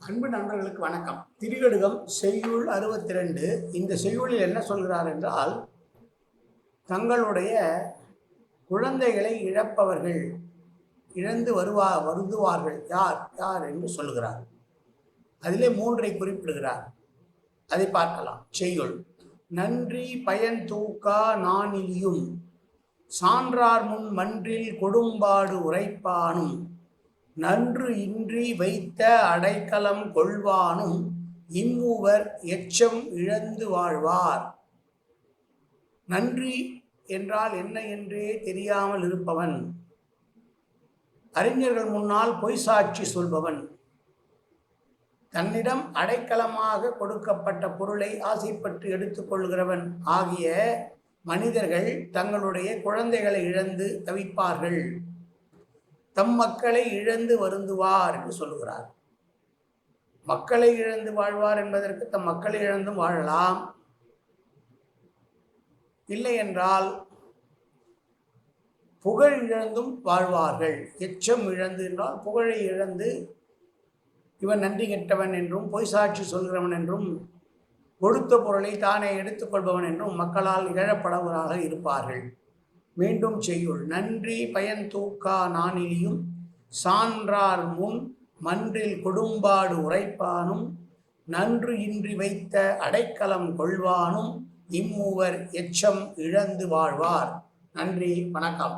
அன்பு நண்பர்களுக்கு வணக்கம். திரிகடுகம் செய்யுள் அறுபத்தி ரெண்டு இந்த செய்யுளில் என்ன சொல்கிறார் என்றால் தங்களுடைய குழந்தைகளை இழப்பவர்கள் இழந்து வருவா வருந்துவார்கள். யார் யார் என்று சொல்கிறார் அதிலே மூன்றை குறிப்பிடுகிறார். அதை பார்க்கலாம். செய்யுள். நன்றி பயன் தூக்கா நானிலியும் சான்றார் முன் மன்றில் கொடும்பாடு உரைப்பானும் நன்று இன்றி வைத்த அடைக்கலம் கொள்வானும் இம்மூவர் எச்சம் இழந்து வாழ்வார். நன்றி என்றால் என்ன என்றே தெரியாமல் இருப்பவன். அறிஞர்கள் முன்னால் பொய் சாட்சி சொல்பவன். தன்னிடம் அடைக்கலமாக கொடுக்கப்பட்ட பொருளை ஆசைப்பட்டு எடுத்துக்கொள்கிறவன் ஆகிய மனிதர்கள் தங்களுடைய குழந்தைகளை இழந்து தவிப்பார்கள். தம் மக்களை இழந்து வருந்துவார் என்று சொல்லுகிறார். மக்களை இழந்து வாழ்வார் என்பதற்கு தம் மக்களை இழந்தும் வாழலாம். இல்லை என்றால் புகழ் இழந்தும் வாழ்வார்கள். எச்சம் இழந்து என்றால் புகழை இழந்து இவன் நன்றி கெட்டவன் என்றும் பொய் சாட்சி சொல்கிறவன் என்றும் கொடுத்த பொருளை தானே எடுத்துக்கொள்பவன் என்றும் மக்களால் இழப்படவராக இருப்பார்கள். மீண்டும் செய்யுள். நன்றி பயன் தூக்கா நானிலியும் சான்றார் முன் மன்றில் கொடும்பாடு உரைப்பானும் நன்று இன்றி வைத்த அடைக்கலம் கொள்வானும் இம்மூவர் எச்சம் இழந்து வாழ்வார். நன்றி வணக்கம்.